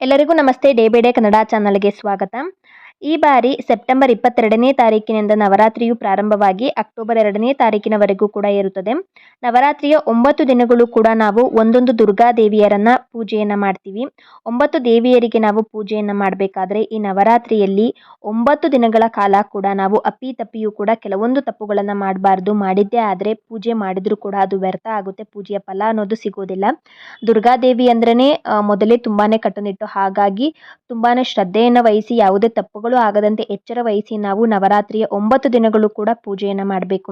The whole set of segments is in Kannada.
ಎಲ್ಲರಿಗೂ ನಮಸ್ತೆ. ಡೇ ಬೈ ಡೇ ಕನ್ನಡ ಚಾನಲ್ಗೆ ಸ್ವಾಗತ. ಈ ಬಾರಿ ಸೆಪ್ಟೆಂಬರ್ ಇಪ್ಪತ್ತೆರಡನೇ ತಾರೀಕಿನಿಂದ ನವರಾತ್ರಿಯು ಪ್ರಾರಂಭವಾಗಿ ಅಕ್ಟೋಬರ್ ಎರಡನೇ ತಾರೀಕಿನವರೆಗೂ ಕೂಡ ಇರುತ್ತದೆ ನವರಾತ್ರಿಯ ಒಂಬತ್ತು ದಿನಗಳು ಕೂಡ ನಾವು ಒಂದೊಂದು ದುರ್ಗಾ ದೇವಿಯರನ್ನ ಪೂಜೆಯನ್ನು ಮಾಡ್ತೀವಿ. ಒಂಬತ್ತು ದೇವಿಯರಿಗೆ ನಾವು ಪೂಜೆಯನ್ನು ಮಾಡಬೇಕಾದ್ರೆ ಈ ನವರಾತ್ರಿಯಲ್ಲಿ ಒಂಬತ್ತು ದಿನಗಳ ಕಾಲ ಕೂಡ ನಾವು ಅಪ್ಪಿ ತಪ್ಪಿಯೂ ಕೂಡ ಕೆಲವೊಂದು ತಪ್ಪುಗಳನ್ನು ಮಾಡಬಾರ್ದು, ಮಾಡಿದ್ದೇ ಆದರೆ ಪೂಜೆ ಮಾಡಿದರೂ ಕೂಡ ಅದು ವ್ಯರ್ಥ ಆಗುತ್ತೆ, ಪೂಜೆಯ ಫಲ ಅನ್ನೋದು ಸಿಗೋದಿಲ್ಲ. ದುರ್ಗಾದೇವಿ ಅಂದ್ರೇ ಮೊದಲೇ ತುಂಬಾ ಕಟ್ಟುನಿಟ್ಟು ಹಾಗಾಗಿ ತುಂಬಾ ಶ್ರದ್ಧೆಯನ್ನು ವಹಿಸಿ ಯಾವುದೇ ತಪ್ಪುಗಳು ಆಗದಂತೆ ಎಚ್ಚರ ವಹಿಸಿ ನಾವು ನವರಾತ್ರಿಯ ಒಂಬತ್ತು ದಿನಗಳು ಕೂಡ ಪೂಜೆಯನ್ನು ಮಾಡಬೇಕು.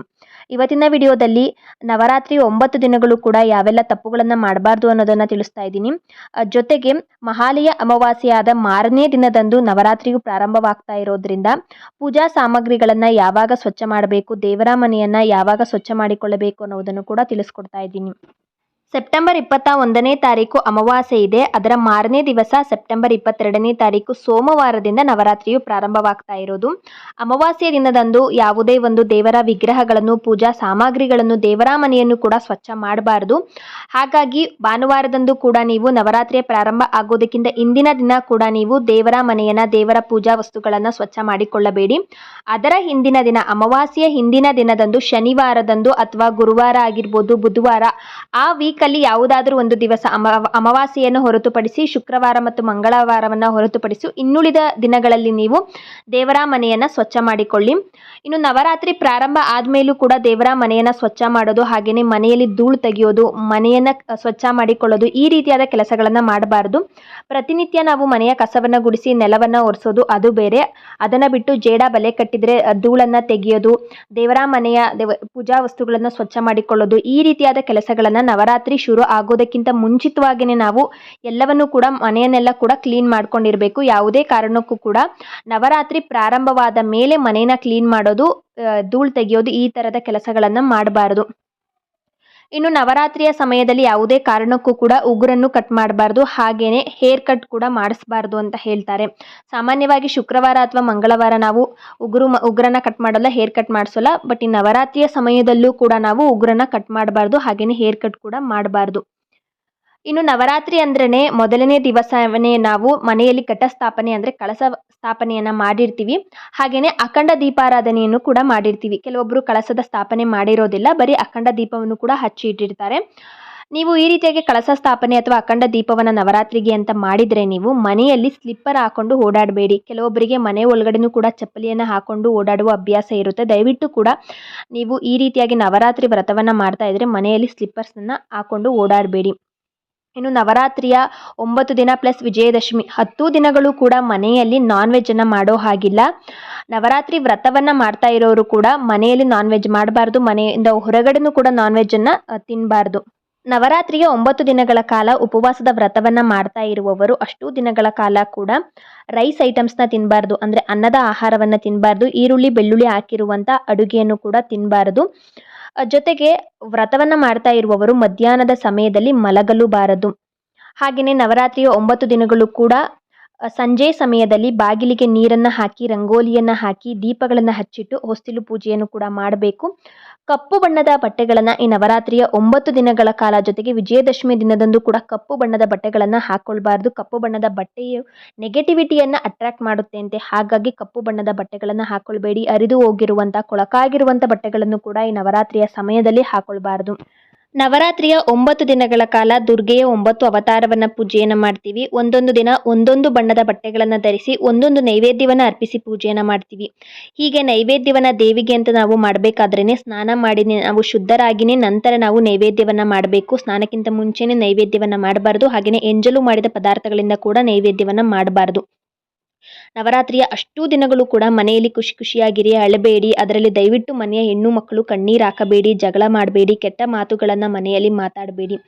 ಇವತ್ತಿನ ವಿಡಿಯೋದಲ್ಲಿ ನವರಾತ್ರಿ ಒಂಬತ್ತು ದಿನಗಳು ಕೂಡ ಯಾವೆಲ್ಲ ತಪ್ಪುಗಳನ್ನು ಮಾಡಬಾರ್ದು ಅನ್ನೋದನ್ನು ತಿಳಿಸ್ತಾ ಇದ್ದೀನಿ. ಜೊತೆಗೆ ಮಹಾಲಯ ಅಮಾವಾಸ್ಯೆಯಾದ ಮಾರನೇ ದಿನದಂದು ನವರಾತ್ರಿಯು ಪ್ರಾರಂಭವಾಗ್ತಾ ಇರೋದ್ರಿಂದ ಪೂಜಾ ಸಾಮಗ್ರಿಗಳನ್ನು ಯಾವಾಗ ಸ್ವಚ್ಛ ಮಾಡಬೇಕು, ದೇವರ ಮನೆಯನ್ನು ಯಾವಾಗ ಸ್ವಚ್ಛ ಮಾಡಿಕೊಳ್ಳಬೇಕು ಅನ್ನೋದನ್ನು ಕೂಡ ತಿಳಿಸ್ಕೊಡ್ತಾ ಇದ್ದೀನಿ. ಸೆಪ್ಟೆಂಬರ್ ಇಪ್ಪತ್ತ ಒಂದನೇ ತಾರೀಕು ಅಮಾವಾಸ್ಯೆ ಇದೆ. ಅದರ ಮಾರನೇ ದಿವಸ ಸೆಪ್ಟೆಂಬರ್ ಇಪ್ಪತ್ತೆರಡನೇ ತಾರೀಕು ಸೋಮವಾರದಿಂದ ನವರಾತ್ರಿಯು ಪ್ರಾರಂಭವಾಗ್ತಾ ಇರೋದು. ಅಮಾವಾಸ್ಯೆ ದಿನದಂದು ಯಾವುದೇ ಒಂದು ದೇವರ ವಿಗ್ರಹಗಳನ್ನು, ಪೂಜಾ ಸಾಮಗ್ರಿಗಳನ್ನು, ದೇವರ ಮನೆಯನ್ನು ಕೂಡ ಸ್ವಚ್ಛ ಮಾಡಬಾರ್ದು. ಹಾಗಾಗಿ ಭಾನುವಾರದಂದು ಕೂಡ ನೀವು ನವರಾತ್ರಿಯ ಪ್ರಾರಂಭ ಆಗೋದಕ್ಕಿಂತ ಇಂದಿನ ದಿನ ಕೂಡ ನೀವು ದೇವರ ಮನೆಯನ್ನು, ದೇವರ ಪೂಜಾ ವಸ್ತುಗಳನ್ನು ಸ್ವಚ್ಛ ಮಾಡಿಕೊಳ್ಳಬೇಡಿ. ಅದರ ಹಿಂದಿನ ದಿನ, ಅಮಾವಾಸ್ಯೆಯ ಹಿಂದಿನ ದಿನದಂದು, ಶನಿವಾರದಂದು ಅಥವಾ ಗುರುವಾರ ಆಗಿರ್ಬೋದು, ಬುಧವಾರ ಆ ವೀಕ್ ಅಲ್ಲಿ ಯಾವುದಾದರೂ ಒಂದು ದಿವಸ ಅಮ, ಅಮಾವಾಸ್ಯೆಯನ್ನು ಹೊರತುಪಡಿಸಿ ಶುಕ್ರವಾರ ಮತ್ತು ಮಂಗಳವಾರವನ್ನು ಹೊರತುಪಡಿಸಿ ಇನ್ನುಳಿದ ದಿನಗಳಲ್ಲಿ ನೀವು ದೇವರ ಮನೆಯನ್ನು ಸ್ವಚ್ಛ ಮಾಡಿಕೊಳ್ಳಿ. ಇನ್ನು ನವರಾತ್ರಿ ಪ್ರಾರಂಭ ಆದಮೇಲೂ ಕೂಡ ದೇವರ ಮನೆಯನ್ನು ಸ್ವಚ್ಛ ಮಾಡೋದು ಹಾಗೆಯೇ ಮನೆಯಲ್ಲಿ ಧೂಳು ತೆಗೆಯೋದು, ಮನೆಯನ್ನು ಸ್ವಚ್ಛ ಮಾಡಿಕೊಳ್ಳೋದು ಈ ರೀತಿಯಾದ ಕೆಲಸಗಳನ್ನು ಮಾಡಬಾರ್ದು. ಪ್ರತಿನಿತ್ಯ ನಾವು ಮನೆಯ ಕಸವನ್ನು ಗುಡಿಸಿ ನೆಲವನ್ನು ಒರೆಸೋದು ಅದು ಬೇರೆ. ಅದನ್ನು ಬಿಟ್ಟು ಜೇಡ ಬಲೆ ಕಟ್ಟಿದರೆ ಧೂಳನ್ನು ತೆಗೆಯೋದು, ದೇವರ ಮನೆಯ ಪೂಜಾ ವಸ್ತುಗಳನ್ನು ಸ್ವಚ್ಛ ಮಾಡಿಕೊಳ್ಳೋದು ಈ ರೀತಿಯಾದ ಕೆಲಸಗಳನ್ನು ನವರಾತ್ರಿ ಶುರು ಆಗೋದಕ್ಕಿಂತ ಮುಂಚಿತವಾಗಿಯೇ ನಾವು ಎಲ್ಲವನ್ನು ಕೂಡ ಮನೆಯನ್ನೆಲ್ಲ ಕೂಡ ಕ್ಲೀನ್ ಮಾಡ್ಕೊಂಡಿರಬೇಕು. ಯಾವುದೇ ಕಾರಣಕ್ಕೂ ಕೂಡ ನವರಾತ್ರಿ ಪ್ರಾರಂಭವಾದ ಮೇಲೆ ಮನೆಯನ್ನ ಕ್ಲೀನ್ ಮಾಡೋದು ಧೂಳು ತೆಗೆಯೋದು ಈ ಥರದ ಕೆಲಸಗಳನ್ನು ಮಾಡಬಾರ್ದು. ಇನ್ನು ನವರಾತ್ರಿಯ ಸಮಯದಲ್ಲಿ ಯಾವುದೇ ಕಾರಣಕ್ಕೂ ಕೂಡ ಉಗುರನ್ನು ಕಟ್ ಮಾಡಬಾರ್ದು, ಹಾಗೇನೆ ಹೇರ್ ಕಟ್ ಕೂಡ ಮಾಡಿಸಬಾರ್ದು ಅಂತ ಹೇಳ್ತಾರೆ. ಸಾಮಾನ್ಯವಾಗಿ ಶುಕ್ರವಾರ ಅಥವಾ ಮಂಗಳವಾರ ನಾವು ಉಗುರು ಉಗುರನ್ನ ಕಟ್ ಮಾಡಲ್ಲ ಹೇರ್ ಕಟ್ ಮಾಡಿಸೋಲ್ಲ ಬಟ್ ಈ ನವರಾತ್ರಿಯ ಸಮಯದಲ್ಲೂ ಕೂಡ ನಾವು ಉಗುರನ್ನ ಕಟ್ ಮಾಡಬಾರ್ದು, ಹಾಗೇನೆ ಹೇರ್ ಕಟ್ ಕೂಡ ಮಾಡಬಾರ್ದು. ಇನ್ನು ನವರಾತ್ರಿ ಅಂದ್ರೇ ಮೊದಲನೇ ದಿವಸವೇ ನಾವು ಮನೆಯಲ್ಲಿ ಘಟಸ್ಥಾಪನೆ ಅಂದರೆ ಕಳಸ ಸ್ಥಾಪನೆಯನ್ನು ಮಾಡಿರ್ತೀವಿ. ಹಾಗೆಯೇ ಅಖಂಡ ದೀಪಾರಾಧನೆಯನ್ನು ಕೂಡ ಮಾಡಿರ್ತೀವಿ. ಕೆಲವೊಬ್ಬರು ಕಳಸದ ಸ್ಥಾಪನೆ ಮಾಡಿರೋದಿಲ್ಲ, ಬರೀ ಅಖಂಡ ದೀಪವನ್ನು ಕೂಡ ಹಚ್ಚಿ ಇಟ್ಟಿರ್ತಾರೆ. ನೀವು ಈ ರೀತಿಯಾಗಿ ಕಳಸ ಸ್ಥಾಪನೆ ಅಥವಾ ಅಖಂಡ ದೀಪವನ್ನು ನವರಾತ್ರಿಗೆ ಅಂತ ಮಾಡಿದರೆ ನೀವು ಮನೆಯಲ್ಲಿ ಸ್ಲಿಪ್ಪರ್ ಹಾಕೊಂಡು ಓಡಾಡಬೇಡಿ. ಕೆಲವೊಬ್ಬರಿಗೆ ಮನೆ ಒಳಗಡೆನೂ ಕೂಡ ಚಪ್ಪಲಿಯನ್ನು ಹಾಕೊಂಡು ಓಡಾಡುವ ಅಭ್ಯಾಸ ಇರುತ್ತೆ. ದಯವಿಟ್ಟು ಕೂಡ ನೀವು ಈ ರೀತಿಯಾಗಿ ನವರಾತ್ರಿ ವ್ರತವನ್ನು ಮಾಡ್ತಾ ಇದ್ದರೆ ಮನೆಯಲ್ಲಿ ಸ್ಲಿಪ್ಪರ್ಸನ್ನು ಹಾಕೊಂಡು ಓಡಾಡಬೇಡಿ. ಇನ್ನು ನವರಾತ್ರಿಯ ಒಂಬತ್ತು ದಿನ ಪ್ಲಸ್ ವಿಜಯದಶಮಿ. ಹತ್ತು ದಿನಗಳು ಕೂಡ ಮನೆಯಲ್ಲಿ ನಾನ್ ವೆಜ್ಜನ್ನು ಮಾಡೋ ಹಾಗಿಲ್ಲ. ನವರಾತ್ರಿ ವ್ರತವನ್ನು ಮಾಡ್ತಾ ಇರೋರು ಕೂಡ ಮನೆಯಲ್ಲಿ ನಾನ್ ವೆಜ್ ಮಾಡಬಾರ್ದು, ಮನೆಯಿಂದ ಹೊರಗಡೆನೂ ಕೂಡ ನಾನ್ ವೆಜ್ಜನ್ನು ತಿನ್ನಬಾರ್ದು ನವರಾತ್ರಿಯ ಒಂಬತ್ತು ದಿನಗಳ ಕಾಲ ಉಪವಾಸದ ವ್ರತವನ್ನು ಮಾಡ್ತಾ ಇರುವವರು ಅಷ್ಟು ದಿನಗಳ ಕಾಲ ಕೂಡ ರೈಸ್ ಐಟಮ್ಸ್ನ ತಿನ್ನಬಾರ್ದು ಅಂದರೆ ಅನ್ನದ ಆಹಾರವನ್ನು ತಿನ್ನಬಾರ್ದು ಈರುಳ್ಳಿ, ಬೆಳ್ಳುಳ್ಳಿ ಹಾಕಿರುವಂಥ ಅಡುಗೆಯನ್ನು ಕೂಡ ತಿನ್ನಬಾರ್ದು ಜೊತೆಗೆ ವ್ರತವನ್ನು ಮಾಡ್ತಾ ಇರುವವರು ಮಧ್ಯಾಹ್ನದ ಸಮಯದಲ್ಲಿ ಮಲಗಲೂಬಾರದು. ಹಾಗೆಯೇ ನವರಾತ್ರಿಯ ಒಂಬತ್ತು ದಿನಗಳು ಕೂಡ ಸಂಜೆ ಸಮಯದಲ್ಲಿ ಬಾಗಿಲಿಗೆ ನೀರನ್ನು ಹಾಕಿ, ರಂಗೋಲಿಯನ್ನು ಹಾಕಿ, ದೀಪಗಳನ್ನು ಹಚ್ಚಿಟ್ಟು ಹೊಸ್ತಿಲು ಪೂಜೆಯನ್ನು ಕೂಡ ಮಾಡಬೇಕು. ಕಪ್ಪು ಬಣ್ಣದ ಬಟ್ಟೆಗಳನ್ನು ಈ ನವರಾತ್ರಿಯ ಒಂಬತ್ತು ದಿನಗಳ ಕಾಲ ಜೊತೆಗೆ ವಿಜಯದಶಮಿ ದಿನದಂದು ಕೂಡ ಕಪ್ಪು ಬಣ್ಣದ ಬಟ್ಟೆಗಳನ್ನು ಹಾಕ್ಕೊಳ್ಬಾರ್ದು ಕಪ್ಪು ಬಣ್ಣದ ಬಟ್ಟೆಯು ನೆಗೆಟಿವಿಟಿಯನ್ನು ಅಟ್ರಾಕ್ಟ್ ಮಾಡುತ್ತೆ ಅಂತೆ ಹಾಗಾಗಿ ಕಪ್ಪು ಬಣ್ಣದ ಬಟ್ಟೆಗಳನ್ನು ಹಾಕ್ಕೊಳ್ಬೇಡಿ ಅರಿದು ಹೋಗಿರುವಂಥ ಕೊಳಕಾಗಿರುವಂಥ ಬಟ್ಟೆಗಳನ್ನು ಕೂಡ ಈ ನವರಾತ್ರಿಯ ಸಮಯದಲ್ಲಿ ಹಾಕ್ಕೊಳ್ಬಾರ್ದು ನವರಾತ್ರಿಯ ಒಂಬತ್ತು ದಿನಗಳ ಕಾಲ ದುರ್ಗೆಯ ಒಂಬತ್ತು ಅವತಾರವನ್ನ ಪೂಜೆಯನ್ನು ಮಾಡ್ತೀವಿ. ಒಂದೊಂದು ದಿನ ಒಂದೊಂದು ಬಣ್ಣದ ಬಟ್ಟೆಗಳನ್ನು ಧರಿಸಿ ಒಂದೊಂದು ನೈವೇದ್ಯವನ್ನು ಅರ್ಪಿಸಿ ಪೂಜೆಯನ್ನು ಮಾಡ್ತೀವಿ. ಹೀಗೆ ನೈವೇದ್ಯವನ್ನು ದೇವಿಗೆ ಅಂತ ನಾವು ಮಾಡಬೇಕಾದ್ರೇ ಸ್ನಾನ ಮಾಡಿ ನಾವು ಶುದ್ಧರಾಗಿನೇ, ನಂತರ ನಾವು ನೈವೇದ್ಯವನ್ನು ಮಾಡಬೇಕು. ಸ್ನಾನಕ್ಕಿಂತ ಮುಂಚೆನೇ ನೈವೇದ್ಯವನ್ನು ಮಾಡಬಾರ್ದು. ಹಾಗೆಯೇ ಎಂಜಲು ಮಾಡಿದ ಪದಾರ್ಥಗಳಿಂದ ಕೂಡ ನೈವೇದ್ಯವನ್ನು ಮಾಡಬಾರ್ದು. ನವರಾತ್ರಿಯ ಅಷ್ಟೂ ದಿನಗಳು ಕೂಡ ಮನೆಯಲ್ಲಿ ಖುಷಿ ಖುಷಿಯಾಗಿರಿ, ಅಳಬೇಡಿ. ಅದರಲ್ಲಿ ದಯವಿಟ್ಟು ಮನೆಯ ಹೆಣ್ಣು ಮಕ್ಕಳು ಕಣ್ಣೀರು ಹಾಕಬೇಡಿ, ಜಗಳ ಮಾಡಬೇಡಿ, ಕೆಟ್ಟ ಮಾತುಗಳನ್ನು ಮನೆಯಲ್ಲಿ ಮಾತಾಡಬೇಡಿ.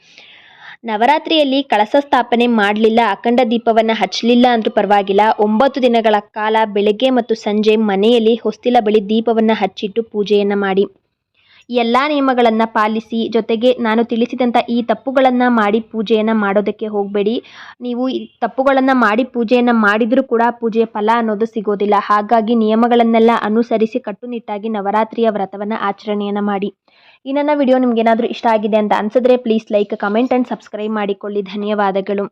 ನವರಾತ್ರಿಯಲ್ಲಿ ಕಳಸ ಸ್ಥಾಪನೆ ಮಾಡಲಿಲ್ಲ, ಅಖಂಡ ದೀಪವನ್ನು ಹಚ್ಚಲಿಲ್ಲ ಅಂದರೂ ಪರವಾಗಿಲ್ಲ. ಒಂಬತ್ತು ದಿನಗಳ ಕಾಲ ಬೆಳಗ್ಗೆ ಮತ್ತು ಸಂಜೆ ಮನೆಯಲ್ಲಿ ಹೊಸ್ತಿಲ ಬಳಿ ದೀಪವನ್ನು ಹಚ್ಚಿಟ್ಟು ಪೂಜೆಯನ್ನು ಮಾಡಿ. ಎಲ್ಲ ನಿಯಮಗಳನ್ನು ಪಾಲಿಸಿ ಜೊತೆಗೆ ನಾನು ತಿಳಿಸಿದಂಥ ಈ ತಪ್ಪುಗಳನ್ನು ಮಾಡಿ ಪೂಜೆಯನ್ನು ಮಾಡೋದಕ್ಕೆ ಹೋಗಬೇಡಿ. ನೀವು ಈ ತಪ್ಪುಗಳನ್ನು ಮಾಡಿ ಪೂಜೆಯನ್ನು ಮಾಡಿದರೂ ಕೂಡ ಪೂಜೆಯ ಫಲ ಅನ್ನೋದು ಸಿಗೋದಿಲ್ಲ. ಹಾಗಾಗಿ ನಿಯಮಗಳನ್ನೆಲ್ಲ ಅನುಸರಿಸಿ ಕಟ್ಟುನಿಟ್ಟಾಗಿ ನವರಾತ್ರಿಯ ವ್ರತವನ್ನು ಆಚರಣೆಯನ್ನು ಮಾಡಿ. ಈ ನನ್ನ ವಿಡಿಯೋ ನಿಮಗೇನಾದರೂ ಇಷ್ಟ ಆಗಿದೆ ಅಂತ ಅನಿಸಿದ್ರೆ please like comment and subscribe ಮಾಡಿಕೊಳ್ಳಿ. ಧನ್ಯವಾದಗಳು.